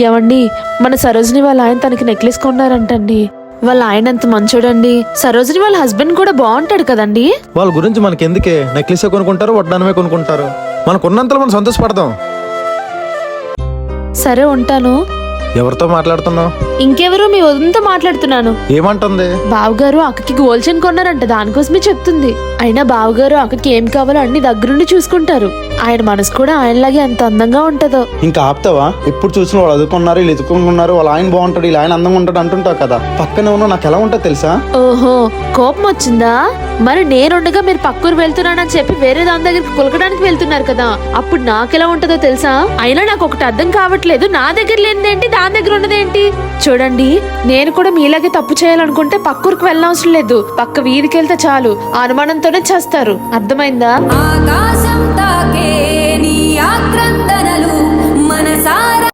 ఏవండి మన సరోజిని వాళ్ళ ఆయన తనకి నెక్లెస్ కొన్నారంటండి. వాళ్ళ ఆయన ఎంత మంచోడండి. సరోజిని వాళ్ళ హస్బెండ్ కూడా బాగుంటాడు కదండి. వాళ్ళ గురించి మనకి ఎందుకే నెక్లెస్ కొనుక్కుంటారు వడ్డానమే కొనుక్కుంటారు. మనకున్నంతలో మనం సంతోషపడదాం సరే ఉంటాను. ఎవరితో మాట్లాడుతున్నావు? ఇంకెవరు మీ వదంతో మాట్లాడుతున్నాను. ఏమంటుంది? బావగారు అక్కకి గోల్డ్ చైన్ కొన్నారంట దానికోసమే చెప్తుంది. అయినా బావగారు అక్కకి ఏం కావాలో అన్ని దగ్గరుండి చూసుకుంటారు. ఆయన మనసు కూడా ఆయనలాగే ఎంత అందంగా ఉంటదో. ఇంకా ఆపుతావా? ఎప్పుడు చూసిన వాళ్ళు అదుకున్నారు వీళ్ళు ఎదుకున్నారు వాళ్ళ ఆయన బాగుంటాడు వీళ్ళ ఆయన అందంగా ఉంటాడు అంటుంటావు కదా. పక్కనే ఉన్నా నాకు ఎలా ఉంటుంది తెలుసా? ఓహో కోపం వచ్చిందా? మరి నేనుండగా మీరు పక్కూరు వెళ్తున్నానని చెప్పి వేరే దాని దగ్గరికి కులకడానికి వెళ్తున్నారు కదా. అప్పుడు నాకెలా ఉంటుందో తెలుసా? అయినా నాకు ఒకటి అర్థం కావట్లేదు. నా దగ్గర లేనిదేంటి? దాని దగ్గర ఉన్నదేంటి? చూడండి నేను కూడా మీలాగే తప్పు చేయాలనుకుంటే పక్కూరుకు వెళ్ళనవసరం లేదు. పక్క వీధికి వెళ్తే చాలు. ఆ అనుమానంతోనే చేస్తారు. అర్థమైందా? ఆకాశం తాకే